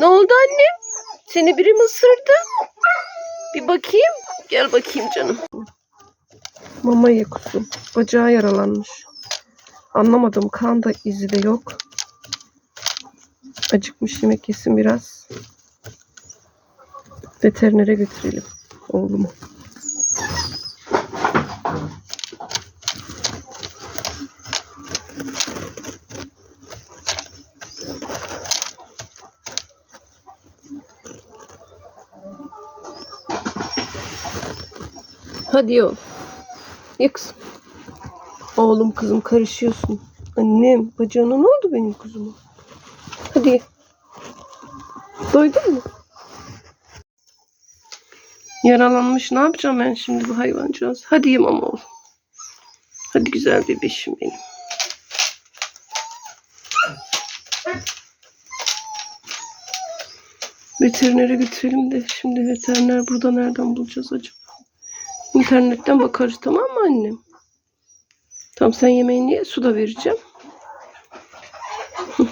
Ne oldu annem? Seni biri mi ısırdı? Bir bakayım. Gel bakayım canım. Mama ye kuzum. Bacağı yaralanmış. Anlamadım. Kan da izi de yok. Acıkmış yemek yesin biraz. Veterinere götürelim oğlumu. Hadi yol. Ye kızım. Oğlum kızım karışıyorsun. Annem bacağına ne oldu benim kuzuma? Hadi ye. Doydun mu? Yaralanmış. Ne yapacağım ben şimdi bu hayvancağız? Hadi yem ama oğlum. Hadi güzel bebeşim benim. Veterinere götürelim de şimdi veteriner burada nereden bulacağız acaba? İnternetten bakarız tamam mı annem? Tamam sen yemeğini ye su da vereceğim.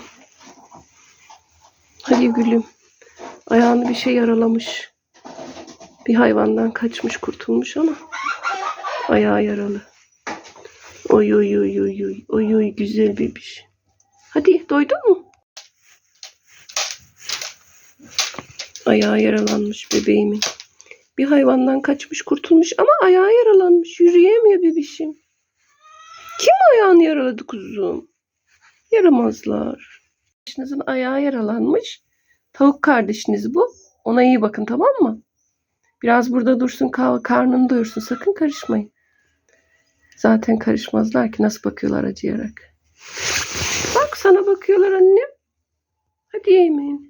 Hadi gülüm. Ayağını bir şey yaralamış. Bir hayvandan kaçmış kurtulmuş ama ayağı yaralı. Oy oy oy oy oy oy oy güzel bebiş. Hadi doydun mu? Ayağı yaralanmış bebeğimin. Bir hayvandan kaçmış kurtulmuş ama ayağı yaralanmış. Yürüyemiyor bebişim. Kim ayağını yaraladı kuzum? Yaramazlar. Kardeşinizin ayağı yaralanmış. Tavuk kardeşiniz bu. Ona iyi bakın tamam mı? Biraz burada dursun karnını doyursun. Sakın karışmayın. Zaten karışmazlar ki nasıl bakıyorlar acıyarak. Bak sana bakıyorlar annem. Hadi yemeğini.